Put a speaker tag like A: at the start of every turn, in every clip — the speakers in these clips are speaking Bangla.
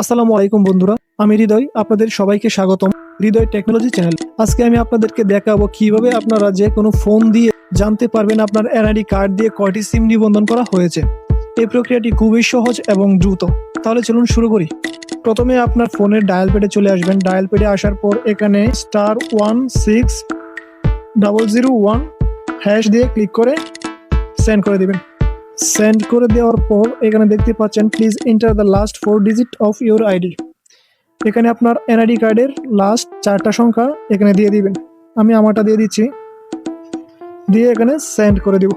A: আসসালামু আলাইকুম বন্ধুরা, আমি হৃদয়, আপনাদের সবাইকে স্বাগতম হৃদয় টেকনোলজি চ্যানেল। আজকে আমি আপনাদেরকে দেখাবো কীভাবে আপনারা যে কোনো ফোন দিয়ে জানতে পারবেন আপনার এনআইডি কার্ড দিয়ে কয়টি সিম নিবন্ধন করা হয়েছে। এই প্রক্রিয়াটি খুবই সহজ এবং দ্রুত। তাহলে চলুন শুরু করি। প্রথমে আপনার ফোনের ডায়াল প্যাডে চলে আসবেন। ডায়াল প্যাডে আসার পর এখানে star one six double zero one hash দিয়ে ক্লিক করে সেন্ড করে দিবেন। সেন্ড করে দেওয়ার পর এখানে দেখতে পাচ্ছেন please enter the last four digit of your ID এখানে আপনার এনআইডি কার্ডের লাস্ট চারটা সংখ্যা এখানে দিয়ে দিবেন। আমি আমারটা দিয়ে দিচ্ছি। দিয়ে এখানে সেন্ড করে দিব।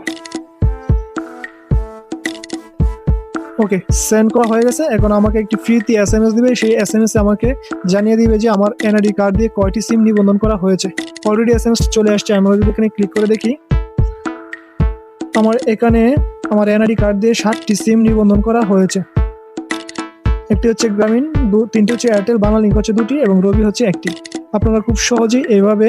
A: ওকে সেন্ড করা হয়ে গেছে। এখন আমাকে একটি ফ্রিতে এস এম এস দিবে। সেই এস এম এস আমাকে জানিয়ে দিবে যে আমার এনআইডি কার্ড দিয়ে কয়টি সিম নিবন্ধন করা হয়েছে। অলরেডি এস এম এস চলে আসছে। আমরা যদি এখানে ক্লিক করে দেখি। আমার এখানে আমার এনআইডি কার্ড দিয়ে সাতটি সিম নিবন্ধন করা হয়েছে। একটি হচ্ছে গ্রামীণ, দু, তিনটি হচ্ছে এয়ারটেল বাংলা লিঙ্ক হচ্ছে দুটি এবং রবি হচ্ছে একটি। আপনারা খুব সহজেই এইভাবে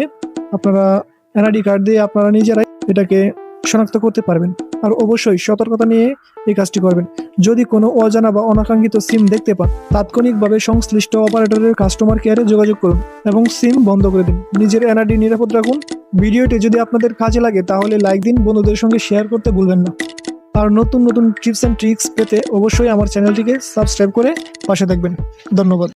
A: আপনারা এনআইডি কার্ড দিয়ে আপনারা নিজেরাই এটাকে শনাক্ত করতে পারবেন। আর অবশ্যই সতর্কতা নিয়ে এই কাজটি করবেন। যদি কোনো অজানা বা অনাকাঙ্ক্ষিত সিম দেখতে পান, তাৎক্ষণিকভাবে সংশ্লিষ্ট অপারেটরের কাস্টমার কেয়ারে যোগাযোগ করুন এবং সিম বন্ধ করে দিন। নিজের এনআইডি নিরাপদ রাখুন ভিডিওটি যদি আপনাদের কাজে লাগে, তাহলে লাইক দিন, বন্ধুদের সঙ্গে শেয়ার করতে ভুলবেন না। আর নতুন নতুন টিপস অ্যান্ড ট্রিক্স পেতে অবশ্যই আমার চ্যানেলটিকে সাবস্ক্রাইব করে পাশে থাকবেন। ধন্যবাদ।